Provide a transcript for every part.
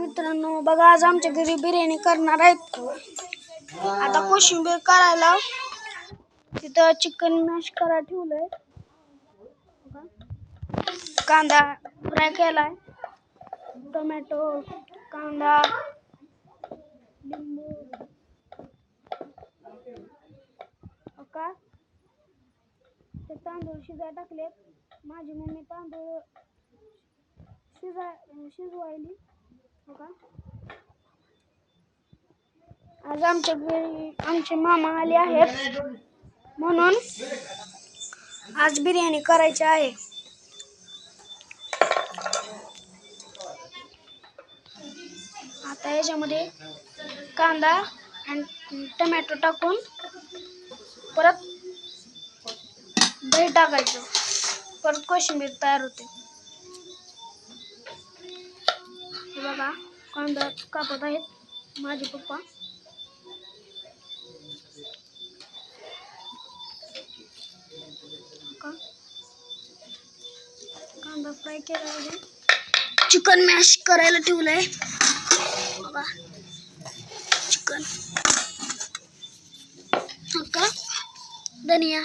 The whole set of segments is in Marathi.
मित्रांनो बघा आज आमच्या घरी बिर्याणी करणार आहेत. आता कोशिंबीर करायला तिथं चिकन मॅश करा ठेवलंय. कांदा फ्राय केलाय. टोमॅटो कांदा लिंबू. हो का? ते तांदूळ शिजाय टाकलेत. माझी मम्मी तांदूळ शिजाय शिजवायली. आज आमच्या घरी आमचे मामा आले आहेत. म्हणून आज बिर्याणी करायची आहे. आता याच्यामध्ये कांदा आणि टमॅटो टाकून परत दही टाकायचं. परत कोशिंबीर तयार होते. बघा कांदा कापत आहेत माझे पप्पा. कांदा फ्राय केला आहे. चिकन मॅश करायला ठेवलंय. बघा चिकन. का धनिया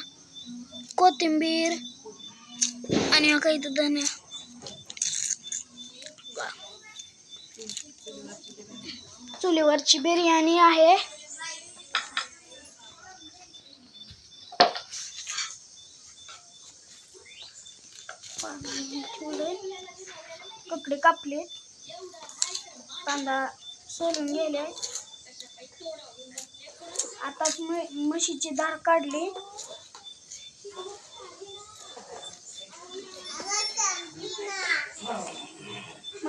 कोथिंबीर आणि काही तर धनिया. चुलीवरची बिर्याणी आहे. कपडे कापले. कांदा सोलून गेले आताच म- म्हशीची धार काढली.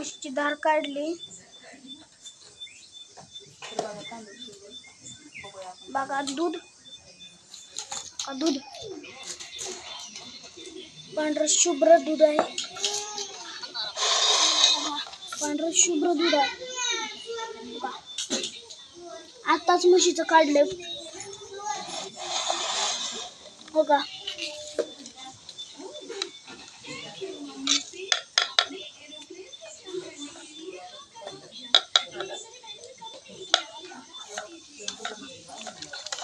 म्हशीची धार काढली. बघा दूध. का दूध. पांढरं शुभ्र दूध आहे. पांढरं शुभ्र दूध आहे. आताच म्हशीचं काढलं हो का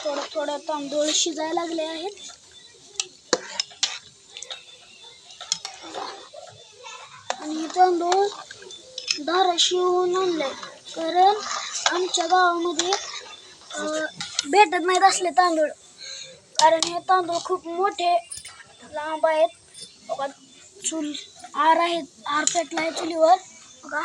थोडं थोडं तांदूळ शिजायला लागले आहेत. आणि हे तांदूळ धाराशिवहून आणले. कारण आमच्या गावामध्ये भेटत नाहीत असले तांदूळ. कारण हे तांदूळ खूप मोठे लांब आहेत. बघा चूल आर आहेत आर पेटला आहे चुलीवर. बघा.